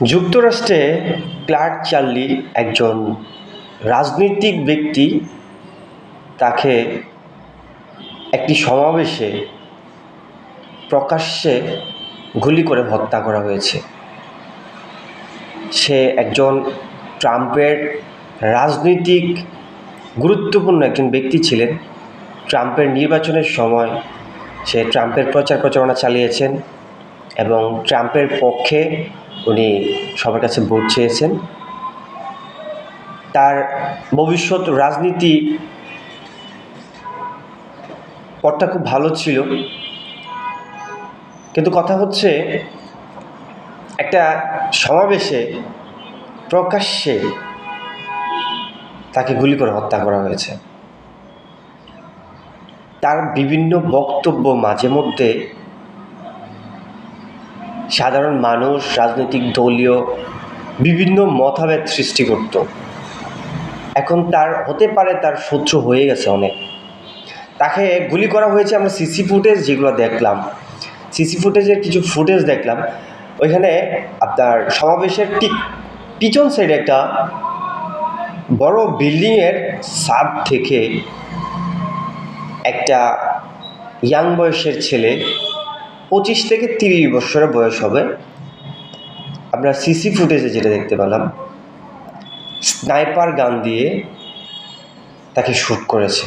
যুক্তরাষ্ট্রে clerk Charlie একজন রাজনৈতিক ব্যক্তি। তাকে একটি সমাবেশে প্রকাশ্যে গুলি করে হত্যা করা হয়েছে। সে একজন ট্রাম্পের রাজনৈতিক গুরুত্বপূর্ণ একজন ব্যক্তি ছিলেন। ট্রাম্পের নির্বাচনের সময় সে ট্রাম্পের প্রচার প্রচারণা চালিয়েছেন এবং ট্রাম্পের পক্ষে উনি সবার কাছে ভোট চেয়েছেন। তার ভবিষ্যৎ রাজনীতি পথটা খুব ভালো ছিল। কিন্তু কথা হচ্ছে, একটা সমাবেশে, প্রকাশ্যে তাকে গুলি করে হত্যা করা হয়েছে। তার বিভিন্ন বক্তব্য মাঝে মধ্যে সাধারণ মানুষ, রাজনৈতিক দলীয় বিভিন্ন মতভেদ সৃষ্টি করত। এখন তার, হতে পারে তার শত্রু হয়ে গেছে অনেক। তাকে গুলি করা হয়েছে আমরা সিসি ফুটেজ যেগুলো দেখলাম। সিসি ফুটেজের কিছু ফুটেজ দেখলাম। ওইখানে আপনার সমাবেশের ঠিক পিছন সাইডে একটা বড় বিল্ডিংয়ের ছাদ থেকে একটা ইয়াং বয়সের ছেলে পঁচিশ থেকে তিরিশ বছরের বয়স হবে। আমরা সিসি ফুটেজে যেটা দেখতে পেলাম, স্নাইপার গান দিয়ে তাকে শ্যুট করেছে।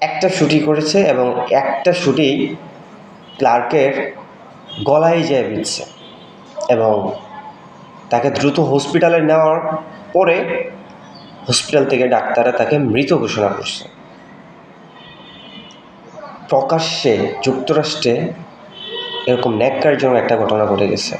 একটা শুটি করেছে এবং একটা শুটি ক্লার্কের গলায় যেয়ে বিঁধছে এবং তাকে দ্রুত হসপিটালে নেওয়ার পরে হসপিটাল থেকে ডাক্তাররা তাকে মৃত ঘোষণা করছে। প্রকাশ্যে যুক্তরাষ্ট্রে এরকম ন্যাক্কারজনক একটা ঘটনা ঘটে গেছে।